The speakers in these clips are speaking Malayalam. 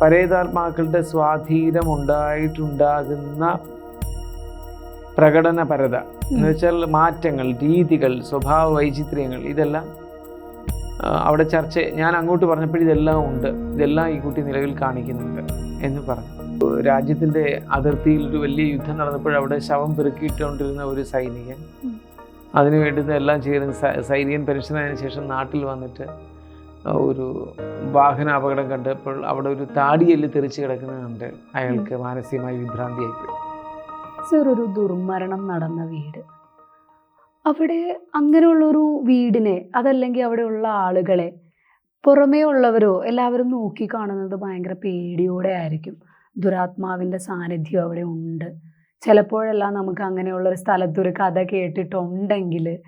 പരേതാത്മാക്കളുടെ സ്വാധീനം ഉണ്ടായിട്ടുണ്ടാകുന്ന പ്രകടനപരത. എന്ന് വെച്ചാൽ മാറ്റങ്ങൾ രീതികൾ സ്വഭാവ വൈചിത്ര്യങ്ങൾ ഇതെല്ലാം അവിടെ ചർച്ച ഞാൻ അങ്ങോട്ട് പറഞ്ഞപ്പോൾ ഇതെല്ലാം ഉണ്ട്. ഇതെല്ലാം ഈ കുട്ടി നിലവിൽ കാണിക്കുന്നുണ്ട് എന്ന് പറഞ്ഞു. രാജ്യത്തിന്റെ അതിർത്തിയിൽ ഒരു വലിയ യുദ്ധം നടന്നപ്പോൾ അവിടെ ശവം പെറുക്കിയിട്ടുകൊണ്ടിരുന്ന ഒരു സൈനികൻ അതിനുവേണ്ടി അതിനു വേണ്ടുന്ന എല്ലാം ചെയ്യുന്ന സൈനികൻ പെൻഷനായതിനു ശേഷം നാട്ടിൽ വന്നിട്ട് ഒരു വാഹന അപകടം കണ്ടപ്പോൾ അവിടെ ഒരു താടിയെല്ല് തെറിച്ച് കിടക്കുന്നത് കണ്ട് അയാൾക്ക് മാനസികമായി വിഭ്രാന്തിയായിപ്പോയി സർ ഒരു ദുർമരണം നടന്ന വീട്. അവിടെ അങ്ങനെയുള്ളൊരു വീടിനെ അതല്ലെങ്കിൽ അവിടെയുള്ള ആളുകളെ പുറമേ ഉള്ളവരോ എല്ലാവരും നോക്കി കാണുന്നത് ഭയങ്കര പേടിയോടെ ആയിരിക്കും. ദുരാത്മാവിന്റെ സാന്നിധ്യം അവിടെ ഉണ്ട്. ചിലപ്പോഴെല്ലാം നമുക്ക് അങ്ങനെയുള്ള ഒരു സ്ഥലത്തൊരു കഥ കേട്ടിട്ടുണ്ടെങ്കിൽ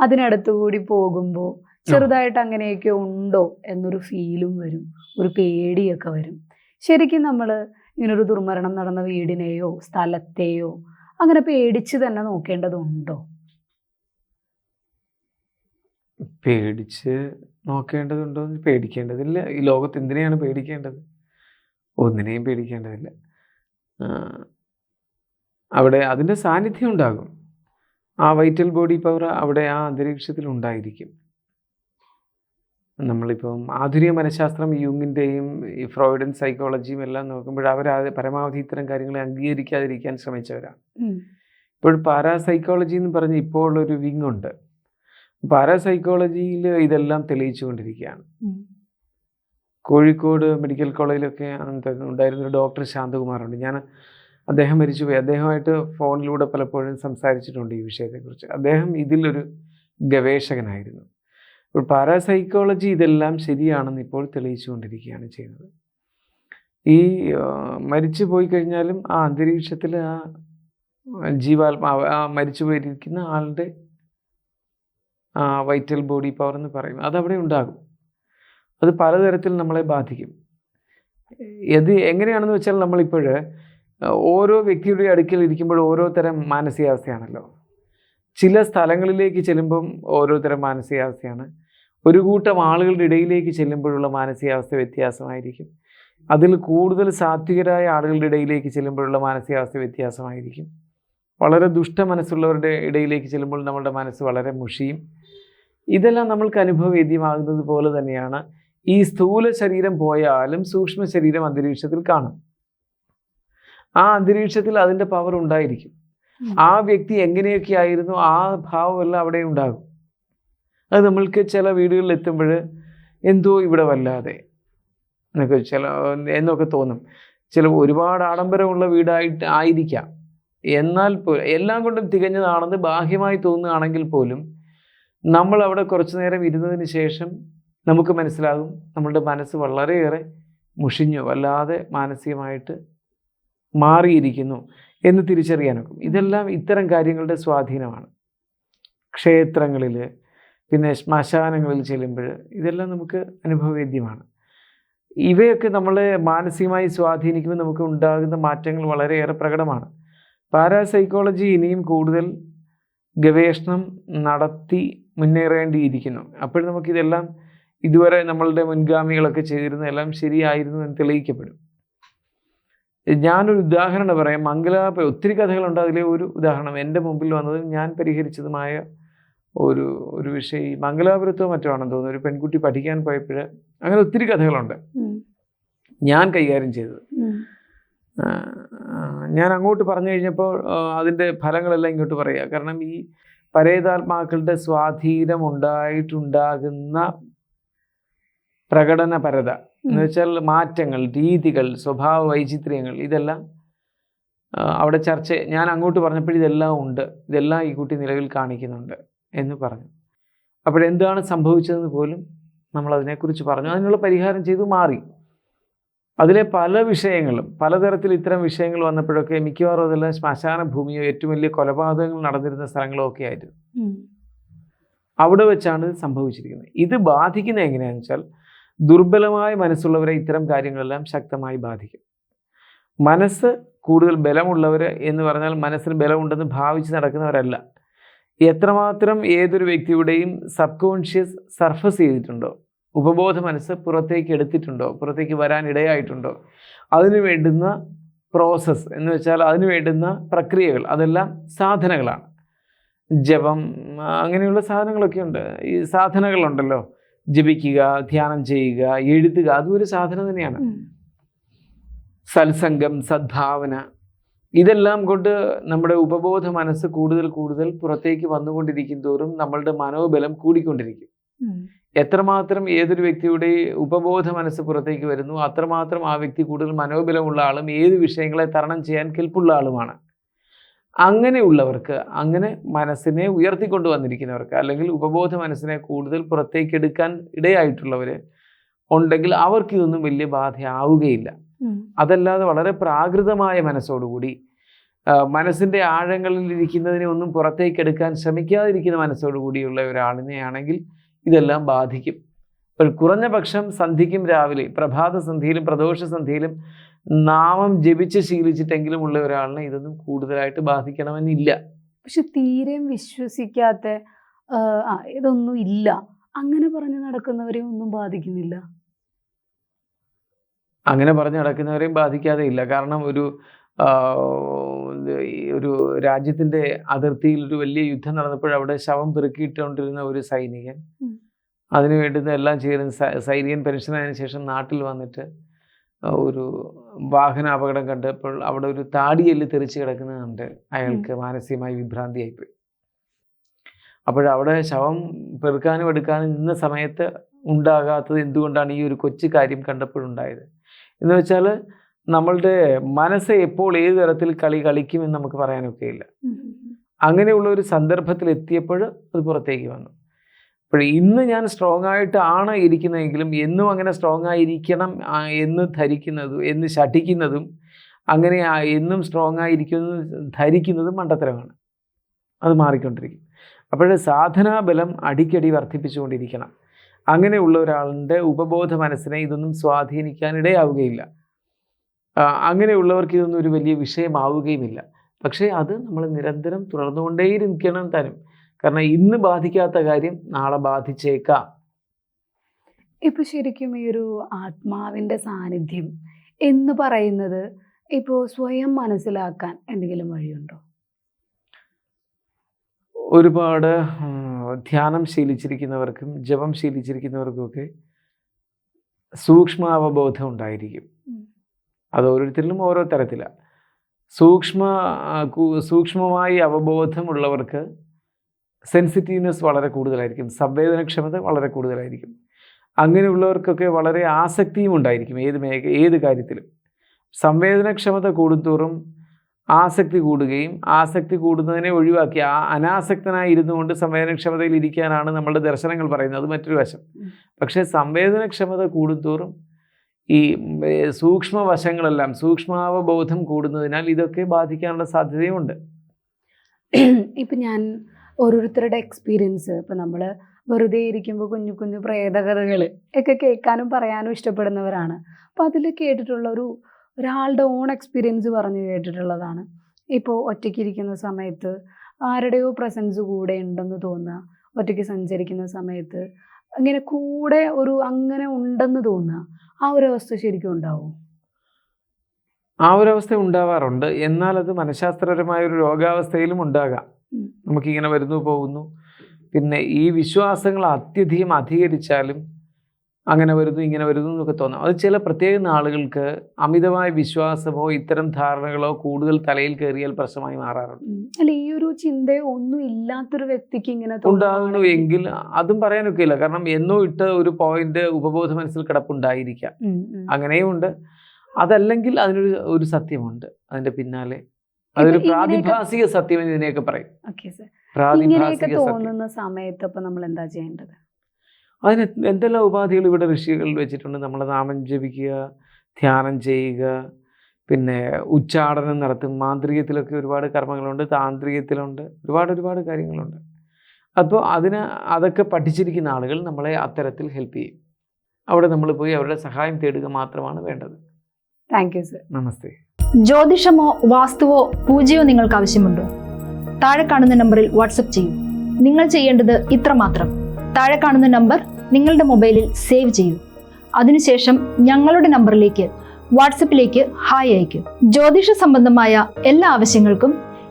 അതിനടുത്തുകൂടി പോകുമ്പോൾ ചെറുതായിട്ട് അങ്ങനെയൊക്കെ ഉണ്ടോ എന്നൊരു ഫീലും വരും. ഒരു പേടിയൊക്കെ വരും. ശരിക്കും നമ്മൾ ഇങ്ങനൊരു ദുർമരണം നടന്ന വീടിനെയോ സ്ഥലത്തെയോ അങ്ങനെ പേടിച്ച് തന്നെ നോക്കേണ്ടതുണ്ടോ? പേടിച്ച് നോക്കേണ്ടതുണ്ടോ എന്ന് പേടിക്കേണ്ടതില്ല. ഈ ലോകത്ത് എന്തിനെയാണ് പേടിക്കേണ്ടത്? ഒന്നിനെയും പേടിക്കേണ്ടതില്ല. അവിടെ അതിന്റെ സാന്നിധ്യം ഉണ്ടാകും. ആ വൈറ്റൽ ബോഡി പവർ അവിടെ ആ അന്തരീക്ഷത്തിൽ ഉണ്ടായിരിക്കും. നമ്മളിപ്പം ആധുനിക മനഃശാസ്ത്രം യുങ്ങിന്റെയും ഈ ഫ്രോയിഡൻ സൈക്കോളജിയും എല്ലാം നോക്കുമ്പോൾ അവർ പരമാവധി ഇത്തരം കാര്യങ്ങളെ അംഗീകരിക്കാതിരിക്കാൻ ശ്രമിച്ചവരാണ് ഇപ്പോൾ പാരാസൈക്കോളജി എന്ന് പറഞ്ഞ് ഇപ്പോൾ ഉള്ളൊരു വിങ് ഉണ്ട്. പാരാസൈക്കോളജിയിൽ ഇതെല്ലാം തെളിയിച്ചു കൊണ്ടിരിക്കുകയാണ്. കോഴിക്കോട് മെഡിക്കൽ കോളേജിലൊക്കെ ഉണ്ടായിരുന്ന ഒരു ഡോക്ടർ ശാന്തകുമാറുണ്ട്. ഞാൻ അദ്ദേഹം മരിച്ചുപോയി. അദ്ദേഹമായിട്ട് ഫോണിലൂടെ പലപ്പോഴും സംസാരിച്ചിട്ടുണ്ട് ഈ വിഷയത്തെക്കുറിച്ച്. അദ്ദേഹം ഇതിലൊരു ഗവേഷകനായിരുന്നു. ഇപ്പോൾ പാരാസൈക്കോളജി ഇതെല്ലാം ശരിയാണെന്ന് ഇപ്പോൾ തെളിയിച്ചുകൊണ്ടിരിക്കുകയാണ് ചെയ്യുന്നത്. ഈ മരിച്ചു പോയി കഴിഞ്ഞാലും ആ അന്തരീക്ഷത്തിൽ ആ ജീവാത്മാവ് ആ മരിച്ചു പോയിരിക്കുന്ന ആളുടെ ആ വൈറ്റൽ ബോഡി പവർ എന്ന് പറയും അതവിടെ ഉണ്ടാകും. അത് പലതരത്തിൽ നമ്മളെ ബാധിക്കും. ഇത് എങ്ങനെയാണെന്ന് വെച്ചാൽ നമ്മളിപ്പോൾ ഓരോ വ്യക്തിയുടെ അടുക്കൽ ഇരിക്കുമ്പോൾ ഓരോ തരം മാനസികാവസ്ഥയാണല്ലോ. ചില സ്ഥലങ്ങളിലേക്ക് ചെല്ലുമ്പം ഓരോരുത്തരം തരം മാനസികാവസ്ഥയാണ്. ഒരു കൂട്ടം ആളുകളുടെ ഇടയിലേക്ക് ചെല്ലുമ്പോഴുള്ള മാനസികാവസ്ഥ വ്യത്യാസമായിരിക്കും. അതിൽ കൂടുതൽ സാത്വികരായ ആളുകളുടെ ഇടയിലേക്ക് ചെല്ലുമ്പോഴുള്ള മാനസികാവസ്ഥ വ്യത്യാസമായിരിക്കും. വളരെ ദുഷ്ട മനസ്സുള്ളവരുടെ ഇടയിലേക്ക് ചെല്ലുമ്പോൾ നമ്മളുടെ മനസ്സ് വളരെ മുഷിയും. ഇതെല്ലാം നമ്മൾക്ക് അനുഭവവേദ്യമാകുന്നത് പോലെ തന്നെയാണ് ഈ സ്ഥൂല ശരീരം പോയാലും സൂക്ഷ്മ ശരീരം അന്തരീക്ഷത്തിൽ കാണും. ആ അന്തരീക്ഷത്തിൽ അതിന്റെ പവർ ഉണ്ടായിരിക്കും. ആ വ്യക്തി എങ്ങനെയൊക്കെ ആയിരുന്നു ആ ഭാവമെല്ലാം അവിടെ ഉണ്ടാകും. അത് നമ്മൾക്ക് ചില വീടുകളിൽ എത്തുമ്പോൾ എന്തോ ഇവിടെ വല്ലാതെ എന്നൊക്കെ ചില എന്നൊക്കെ തോന്നും. ചില ഒരുപാട് ആഡംബരമുള്ള വീടായിട്ട് ആയിരിക്കാം. എന്നാൽ പോലും എല്ലാം കൊണ്ടും തികഞ്ഞതാണെന്ന് ബാഹ്യമായി തോന്നുകയാണെങ്കിൽ പോലും നമ്മൾ അവിടെ കുറച്ചു നേരം ഇരുന്നതിന് ശേഷം നമുക്ക് മനസ്സിലാകും നമ്മളുടെ മനസ്സ് വളരെയേറെ മുഷിഞ്ഞു വല്ലാതെ മാനസികമായിട്ട് മാറിയിരിക്കുന്നു എന്ന് തിരിച്ചറിയാനൊക്കും ഇതെല്ലാം ഇത്തരം കാര്യങ്ങളുടെ സ്വാധീനമാണ്. ക്ഷേത്രങ്ങളിൽ പിന്നെ ശ്മശാനങ്ങളിൽ ചെല്ലുമ്പോൾ ഇതെല്ലാം നമുക്ക് അനുഭവവേദ്യമാണ്. ഇവയൊക്കെ നമ്മളെ മാനസികമായി സ്വാധീനിക്കുമ്പോൾ നമുക്ക് ഉണ്ടാകുന്ന മാറ്റങ്ങൾ വളരെയേറെ പ്രകടമാണ്. പാരാസൈക്കോളജി ഇനിയും കൂടുതൽ ഗവേഷണം നടത്തി മുന്നേറേണ്ടിയിരിക്കുന്നു. അപ്പോൾ നമുക്കിതെല്ലാം ഇതുവരെ നമ്മളുടെ മുൻഗാമികളൊക്കെ ചെയ്തിരുന്നതെല്ലാം ശരിയായിരുന്നു എന്ന് തെളിയിക്കപ്പെടും. ഞാനൊരു ഉദാഹരണം പറയാം. മംഗലാപ ഒത്തിരി കഥകളുണ്ട്. അതിലെ ഒരു ഉദാഹരണം എന്റെ മുമ്പിൽ വന്നത് ഞാൻ പരിഹരിച്ചതുമായ ഒരു ഒരു വിഷയം. ഈ മംഗലാപുരത്തോ മറ്റോ ആണെന്ന് തോന്നുന്നു. ഒരു പെൺകുട്ടി പഠിക്കാൻ പോയപ്പോൾ അങ്ങനെ ഒത്തിരി കഥകളുണ്ട്. ഞാൻ കൈകാര്യം ചെയ്തത്. ഞാൻ അങ്ങോട്ട് പറഞ്ഞു കഴിഞ്ഞപ്പോൾ അതിന്റെ ഫലങ്ങളെല്ലാം ഇങ്ങോട്ട് പറയുക. കാരണം ഈ പരേതാത്മാക്കളുടെ സ്വാധീനം ഉണ്ടായിട്ടുണ്ടാകുന്ന പ്രകടനപരത. എന്ന് വെച്ചാൽ മാറ്റങ്ങൾ രീതികൾ സ്വഭാവ വൈചിത്ര്യങ്ങൾ ഇതെല്ലാം അവിടെ ചർച്ച ഞാൻ അങ്ങോട്ട് പറഞ്ഞപ്പോൾ ഇതെല്ലാം ഉണ്ട്. ഇതെല്ലാം ഈ കുട്ടി നിലവിൽ കാണിക്കുന്നുണ്ട് എന്ന് പറഞ്ഞു. അപ്പോഴെന്താണ് സംഭവിച്ചതെന്ന് പോലും നമ്മൾ അതിനെക്കുറിച്ച് പറഞ്ഞു. അതിനുള്ള പരിഹാരം ചെയ്തു മാറി. അതിലെ പല വിഷയങ്ങളും പലതരത്തിൽ ഇത്തരം വിഷയങ്ങൾ വന്നപ്പോഴൊക്കെ മിക്കവാറും അതെല്ലാം ശ്മശാന ഭൂമിയോ ഏറ്റവും വലിയ കൊലപാതകങ്ങൾ നടന്നിരുന്ന സ്ഥലങ്ങളോ ഒക്കെ ആയിരുന്നു. അവിടെ വെച്ചാണ് ഇത് സംഭവിച്ചിരിക്കുന്നത്. ഇത് ബാധിക്കുന്നത് എങ്ങനെയാണെന്ന് വെച്ചാൽ ദുർബലമായ മനസ്സുള്ളവരെ ഇത്തരം കാര്യങ്ങളെല്ലാം ശക്തമായി ബാധിക്കും. മനസ്സ് കൂടുതൽ ബലമുള്ളവർ എന്ന് പറഞ്ഞാൽ മനസ്സിന് ബലമുണ്ടെന്ന് ഭാവിച്ച് നടക്കുന്നവരല്ല. എത്രമാത്രം ഏതൊരു വ്യക്തിയുടെയും സബ് കോൺഷ്യസ് സർഫസ് ചെയ്തിട്ടുണ്ടോ ഉപബോധ മനസ്സ് പുറത്തേക്ക് എടുത്തിട്ടുണ്ടോ പുറത്തേക്ക് വരാൻ ഇടയായിട്ടുണ്ടോ അതിന് വേണ്ടുന്ന പ്രോസസ്സ് എന്ന് വെച്ചാൽ അതിന് വേണ്ടുന്ന പ്രക്രിയകൾ അതെല്ലാം സാധനങ്ങളാണ്. ജപം അങ്ങനെയുള്ള സാധനങ്ങളൊക്കെ ഉണ്ട്. ഈ സാധനകളുണ്ടല്ലോ. ജപിക്കുക ധ്യാനം ചെയ്യുക എഴുതുക അതും ഒരു സാധന തന്നെയാണ്. സത്സംഗം സദ്ഭാവന ഇതെല്ലാം കൊണ്ട് നമ്മുടെ ഉപബോധ മനസ്സ് കൂടുതൽ കൂടുതൽ പുറത്തേക്ക് വന്നുകൊണ്ടിരിക്കും തോറും നമ്മളുടെ മനോബലം കൂടിക്കൊണ്ടിരിക്കും. എത്രമാത്രം ഏതൊരു വ്യക്തിയുടെ ഉപബോധ മനസ്സ് പുറത്തേക്ക് വരുന്നു അത്രമാത്രം ആ വ്യക്തി കൂടുതൽ മനോബലമുള്ള ആളും ഏത് വിഷയങ്ങളെ തരണം ചെയ്യാൻ കെൽപ്പുള്ള ആളുമാണ്. അങ്ങനെയുള്ളവർക്ക് അങ്ങനെ മനസ്സിനെ ഉയർത്തിക്കൊണ്ടു വന്നിരിക്കുന്നവർക്ക് അല്ലെങ്കിൽ ഉപബോധ മനസ്സിനെ കൂടുതൽ പുറത്തേക്കെടുക്കാൻ ഇടയായിട്ടുള്ളവർ ഉണ്ടെങ്കിൽ അവർക്ക് ഇതൊന്നും വലിയ ബാധയാവുകയില്ല. അതല്ലാതെ വളരെ പ്രാകൃതമായ മനസ്സോടുകൂടി മനസ്സിന്റെ ആഴങ്ങളിൽ ഇരിക്കുന്നതിനെ ഒന്നും പുറത്തേക്കെടുക്കാൻ ശ്രമിക്കാതിരിക്കുന്ന മനസ്സോടുകൂടിയുള്ള ഒരാളിനെയാണെങ്കിൽ ഇതെല്ലാം ബാധിക്കും കുറഞ്ഞ പക്ഷം സന്ധിക്കും രാവിലെ പ്രഭാത സന്ധിയിലും പ്രദോഷ സന്ധിയിലും നാമം ജപിച്ച് ശീലിച്ചിട്ടെങ്കിലും ഉള്ള ഒരാളിനെ ഇതൊന്നും കൂടുതലായിട്ട് ബാധിക്കണമെന്നില്ല. പക്ഷെ തീരെയും വിശ്വസിക്കാത്ത ഇതൊന്നും ഇല്ല. അങ്ങനെ പറഞ്ഞ് നടക്കുന്നവരെ ഒന്നും ബാധിക്കുന്നില്ല. അങ്ങനെ പറഞ്ഞ് നടക്കുന്നവരെയും ബാധിക്കാതെ ഇല്ല. കാരണം ഒരു ഒരു രാജ്യത്തിന്റെ അതിർത്തിയിൽ ഒരു വലിയ യുദ്ധം നടന്നപ്പോൾ അവിടെ ശവം പെറുക്കിയിട്ടുകൊണ്ടിരുന്ന ഒരു സൈനികൻ അതിനുവേണ്ടി അതിന് വേണ്ടുന്ന എല്ലാം ചെയ്യുന്ന സൈനികൻ പെൻഷനായതിനു ശേഷം നാട്ടിൽ വന്നിട്ട് ഒരു വാഹന അപകടം കണ്ടപ്പോൾ അവിടെ ഒരു താടിയെല്ല് തെറിച്ച് കിടക്കുന്നത് കണ്ട് അയാൾക്ക് മാനസികമായി വിഭ്രാന്തിയായിപ്പോയി. അപ്പോഴവിടെ ശവം പെറുക്കാനും എടുക്കാനും നിന്ന സമയത്ത് ഉണ്ടാകാത്തത് എന്തുകൊണ്ടാണ് ഈ ഒരു കൊച്ചു കാര്യം കണ്ടപ്പോഴുണ്ടായത്? എന്ന് വെച്ചാൽ നമ്മളുടെ മനസ്സ് എപ്പോൾ ഏത് തരത്തിൽ കളി കളിക്കുമെന്ന് നമുക്ക് പറയാനൊക്കെയില്ല. അങ്ങനെയുള്ള ഒരു സന്ദർഭത്തിൽ എത്തിയപ്പോൾ അത് പുറത്തേക്ക് വന്നു. അപ്പോൾ ഇന്ന് ഞാൻ സ്ട്രോങ് ആയിട്ടാണ് ഇരിക്കുന്നതെങ്കിലും എന്നും അങ്ങനെ സ്ട്രോങ് ആയിരിക്കണം എന്ന് ധരിക്കുന്നതും എന്ന് ശഠിക്കുന്നതും അങ്ങനെ എന്നും സ്ട്രോങ് ആയിരിക്കുന്നത് ധരിക്കുന്നതും മണ്ടത്തരമാണ്. അത് മാറിക്കൊണ്ടിരിക്കും. അപ്പോൾ സാധനാബലം അടിക്കടി വർദ്ധിപ്പിച്ചുകൊണ്ടിരിക്കണം. അങ്ങനെയുള്ള ഒരാളുടെ ഉപബോധ മനസ്സിനെ ഇതൊന്നും സ്വാധീനിക്കാനിടയാവുകയില്ല. അങ്ങനെയുള്ളവർക്ക് ഇതൊന്നും ഒരു വലിയ വിഷയമാവുകയുമില്ല. പക്ഷേ അത് നമ്മൾ നിരന്തരം തുടർന്നുകൊണ്ടേയിരിക്കണം താനും കാരണം ഇന്ന് ബാധിക്കാത്ത കാര്യം നാളെ ബാധിച്ചേക്കാം. ഇപ്പൊ ശരിക്കും ഈ ഒരു ആത്മാവിന്റെ സാന്നിധ്യം എന്ന് പറയുന്നത് ഇപ്പോ സ്വയം മനസ്സിലാക്കാൻ എന്തെങ്കിലും വഴിയുണ്ടോ? ഒരുപാട് ധ്യാനം ശീലിച്ചിരിക്കുന്നവർക്കും ജപം ശീലിച്ചിരിക്കുന്നവർക്കും ശീലിച്ചിരിക്കുന്നവർക്കുമൊക്കെ സൂക്ഷ്മാവബോധം ഉണ്ടായിരിക്കും. അത് ഓരോരുത്തരിലും ഓരോ തരത്തിലാണ് സൂക്ഷ്മ സൂക്ഷ്മമായി അവബോധമുള്ളവർക്ക് സെൻസിറ്റീവ്നെസ് വളരെ കൂടുതലായിരിക്കും സംവേദനക്ഷമത വളരെ കൂടുതലായിരിക്കും. അങ്ങനെയുള്ളവർക്കൊക്കെ വളരെ ആസക്തിയും ഉണ്ടായിരിക്കും ഏത് മേഖ ഏത് കാര്യത്തിലും. സംവേദനക്ഷമത കൂടുന്തോറും ആസക്തി കൂടുകയും ആസക്തി കൂടുന്നതിനെ ഒഴിവാക്കി ആ അനാസക്തനായി ഇരുന്നു കൊണ്ട് സംവേദനക്ഷമതയിൽ ഇരിക്കാനാണ് നമ്മളുടെ ദർശനങ്ങൾ പറയുന്നത് അത് മറ്റൊരു വശം. പക്ഷേ സംവേദനക്ഷമത കൂടുന്തോറും ഈ സൂക്ഷ്മ വശങ്ങളെല്ലാം സൂക്ഷ്മാവബോധം കൂടുന്നതിനാൽ ഇതൊക്കെ ബാധിക്കാനുള്ള സാധ്യതയുമുണ്ട്. ഇപ്പം ഞാൻ ഓരോരുത്തരുടെ എക്സ്പീരിയൻസ് ഇപ്പം നമ്മൾ വെറുതെ ഇരിക്കുമ്പോൾ കുഞ്ഞു കുഞ്ഞു പ്രേതകഥകൾ ഒക്കെ കേൾക്കാനും പറയാനും ഇഷ്ടപ്പെടുന്നവരാണ്. അപ്പോൾ അതിൽ കേട്ടിട്ടുള്ള ഒരു ഒരാളുടെ ഓൺ എക്സ്പീരിയൻസ് പറഞ്ഞ് കേട്ടിട്ടുള്ളതാണ്. ഇപ്പോൾ ഒറ്റയ്ക്ക് ഇരിക്കുന്ന സമയത്ത് ആരുടെയോ പ്രസൻസ് കൂടെ ഉണ്ടെന്ന് തോന്നുക ഒറ്റയ്ക്ക് സഞ്ചരിക്കുന്ന സമയത്ത് ഇങ്ങനെ കൂടെ ഒരു അങ്ങനെ ഉണ്ടെന്ന് തോന്നുക ആ ഒരു അവസ്ഥ ശരിക്കും ഉണ്ടാവും. ആ ഒരു അവസ്ഥ ഉണ്ടാവാറുണ്ട്. എന്നാൽ അത് മനഃശാസ്ത്രപരമായ ഒരു രോഗാവസ്ഥയിലും ഉണ്ടാകാം. നമുക്കിങ്ങനെ വരുന്നു പോകുന്നു. പിന്നെ ഈ വിശ്വാസങ്ങൾ അത്യധികം അധികരിച്ചാലും അങ്ങനെ വരുന്നു ഇങ്ങനെ വരുന്നു എന്നൊക്കെ തോന്നാം. അത് ചില പ്രത്യേക ആളുകൾക്ക് അമിതമായ വിശ്വാസമോ ഇത്തരം ധാരണകളോ കൂടുതൽ തലയിൽ കയറിയാൽ പ്രശ്നമായി മാറാറുണ്ട്. അല്ല ഈ ഒരു ചിന്തയോ ഒന്നും ഇല്ലാത്തൊരു വ്യക്തിക്ക് ഇങ്ങനെ ഉണ്ടാകണു എങ്കിൽ അതും പറയാനൊക്കെ ഇല്ല. കാരണം എന്നോ ഇട്ട് ഒരു പോയിന്റ് ഉപബോധ മനസ്സിൽ കിടപ്പുണ്ടായിരിക്കാം. അങ്ങനെയും ഉണ്ട് അതല്ലെങ്കിൽ അതിനൊരു ഒരു സത്യമുണ്ട്. അതിന്റെ പിന്നാലെ അതൊരു പ്രാതിഭാസിക സത്യം എന്ന് ഇതിനെയൊക്കെ പറയും. ഇങ്ങനെയൊക്കെ തോന്നുന്ന സമയത്ത് അപ്പൊ നമ്മൾ എന്താ ചെയ്യേണ്ടത്? അതിന് എന്തെല്ലാം ഉപാധികൾ ഇവിടെ ഋഷികളിൽ വെച്ചിട്ടുണ്ട്? നമ്മൾ നാമം ജപിക്കുക ധ്യാനം ചെയ്യുക പിന്നെ ഉച്ചാടനം നടത്തും. മാന്ത്രികത്തിലൊക്കെ ഒരുപാട് കർമ്മങ്ങളുണ്ട് താന്ത്രികത്തിലുണ്ട് ഒരുപാട് ഒരുപാട് കാര്യങ്ങളുണ്ട്. അപ്പോൾ അതിന് അതൊക്കെ പഠിച്ചിരിക്കുന്ന ആളുകൾ നമ്മളെ അത്തരത്തിൽ ഹെൽപ്പ് ചെയ്യും. അവിടെ നമ്മൾ പോയി അവരുടെ സഹായം തേടുക മാത്രമാണ് വേണ്ടത്. Thank you sir namaste. ജ്യോതിഷമോ വാസ്തുവോ പൂജയോ നിങ്ങൾക്ക് ആവശ്യമുണ്ടോ? താഴെ കാണുന്ന നമ്പറിൽ വാട്സപ്പ് ചെയ്യൂ. നിങ്ങൾ ചെയ്യേണ്ടത് ഇത്രമാത്രം താഴെ കാണുന്ന നമ്പർ നിങ്ങളുടെ മൊബൈലിൽ സേവ് ചെയ്യൂ. അതിനുശേഷം ഞങ്ങളുടെ നമ്പറിലേക്ക് വാട്സപ്പിലേക്ക് ഹായ് അയയ്ക്കും. ജ്യോതിഷ സംബന്ധമായ എല്ലാ ആവശ്യങ്ങൾക്കും